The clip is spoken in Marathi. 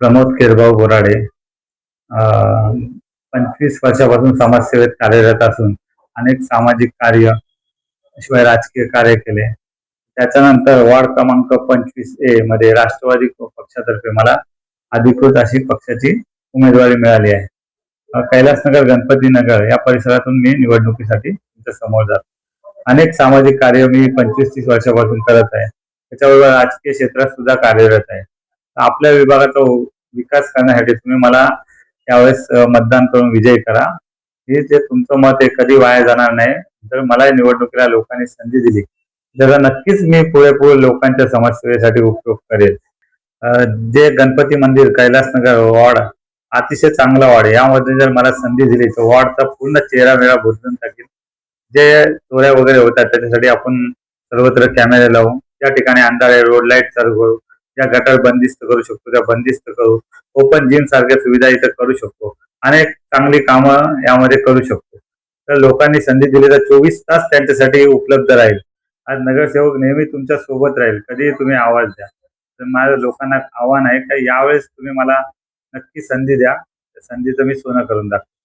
प्रमोद केरभाऊ बोराडे पंचवीस वर्षापासून समाजसेवेत कार्यरत असून अनेक सामाजिक कार्य शिवाय राजकीय कार्य केले. त्याच्यानंतर वॉर्ड क्रमांक पंचवीस ए मध्ये राष्ट्रवादी पक्षातर्फे मला अधिकृत अशी पक्षाची उमेदवारी मिळाली आहे. कैलासनगर गणपती नगर या परिसरातून मी निवडणुकीसाठी तुमच्यासमोर जातो. अनेक सामाजिक कार्य मी पंचवीस तीस वर्षापासून करत आहे. त्याच्याबरोबर राजकीय क्षेत्रात सुद्धा कार्यरत आहे. आपल्या विभागाचा विकास करण्यासाठी तुम्ही मला यावेळेस मतदान करून विजयी करा. हे जे तुमचं मत आहे कधी वाया जाणार नाही. जर मला या निवडणुकीला लोकांनी संधी दिली तर नक्कीच मी पुरेपूर लोकांच्या समाजसेवेसाठी उपयोग करेल. जे गणपती मंदिर कैलासनगर वॉर्ड अतिशय चांगला वॉर्ड यामध्ये जर मला संधी दिली तर वॉर्डचा पूर्ण चेहरा वेळा बदलून टाकेल. जे चोऱ्या वगैरे होतात त्याच्यासाठी आपण सर्वत्र कॅमेरे लावू. त्या ठिकाणी अंधारे रोड लाइट चालू करू. या गटात बंदिस्त करू शकतो त्या बंदिस्त करू ओपन जिम सारख्या सुविधा इथं करू शकतो अनेक चांगली कामं यामध्ये करू शकतो. तर लोकांनी संधी दिली तर चोवीस तास त्यांच्यासाठी उपलब्ध राहील. आज नगरसेवक नेहमी तुमच्यासोबत राहील कधीही तुम्ही आवाज द्या. तर माझं लोकांना आव्हान आहे का यावेळेस तुम्ही मला नक्की संधी द्या. त्या संधीचं मी सोनं करून दाखव